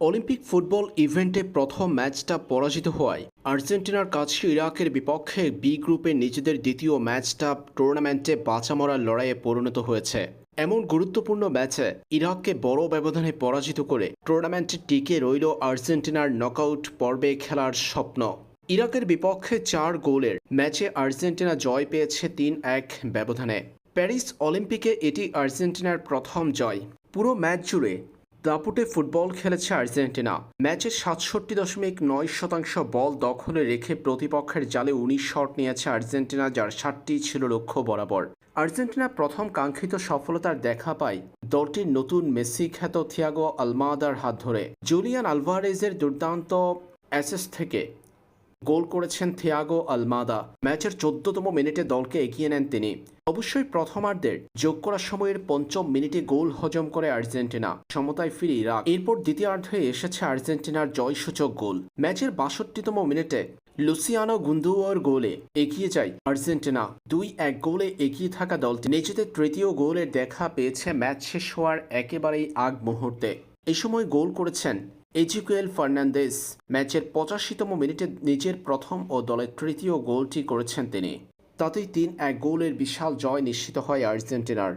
Olympic football ইভেন্টে প্রথম ম্যাচটা পরাজিত হওয়ায় আর্জেন্টিনার কাছে ইরাকের বিপক্ষে বি গ্রুপে নিজেদের দ্বিতীয় ম্যাচটা টুর্নামেন্টে বাঁচা মরার লড়াইয়ে পরিণত হয়েছে। এমন গুরুত্বপূর্ণ ম্যাচে ইরাককে বড় ব্যবধানে পরাজিত করে টুর্নামেন্টে টিকে রইল আর্জেন্টিনার নকআউট পর্বে খেলার স্বপ্ন। ইরাকের বিপক্ষে চার গোলের ম্যাচে আর্জেন্টিনা জয় পেয়েছে তিন এক ব্যবধানে। প্যারিস অলিম্পিকে এটি আর্জেন্টিনার প্রথম জয়। পুরো ম্যাচ জুড়ে দাপুটে ফুটবল খেলেছে আর্জেন্টিনা। ম্যাচে সাতষট্টি দশমিক নয় শতাংশ বল দখলে রেখে প্রতিপক্ষের জালে উনিশ শট নিয়েছে আর্জেন্টিনা, যার ষাটটি ছিল লক্ষ্য বরাবর। আর্জেন্টিনা প্রথম কাঙ্ক্ষিত সফলতার দেখা পায় দলটির নতুন মেসি খ্যাত থিয়াগো আলমাদার হাত ধরে। জুলিয়ান আলভারেজের দুর্দান্ত অ্যাসেস থেকে গোল করেছেন থিয়াগো আলমাদা। ম্যাচের চোদ্দতম মিনিটে দলকে এগিয়ে নেন তিনি। অবশ্যই প্রথমার্ধের যোগ করার সময়ের পঞ্চম মিনিটে গোল হজম করে আর্জেন্টিনা। সমতায় ফিরে ইরাক। এরপর দ্বিতীয়ার্ধে এসেছে আর্জেন্টিনার জয়সূচক গোল। ম্যাচের বাষট্টিতম মিনিটে লুসিয়ানো গুন্দুয়ার গোলে এগিয়ে যায় আর্জেন্টিনা। দুই এক গোলে এগিয়ে থাকা দলটি নিজেদের তৃতীয় গোলের দেখা পেয়েছে ম্যাচ শেষ হওয়ার একেবারেই আগ মুহূর্তে এই সময় গোল করেছেন এজিকুয়েল ফার্নান্দেস ম্যাচের পঁচাশিতম মিনিটে নিজের প্রথম ও দলের তৃতীয় গোলটি করেছেন তিনি। তাতেই তিন এক গোলের বিশাল জয় নিশ্চিত হয় আর্জেন্টিনার।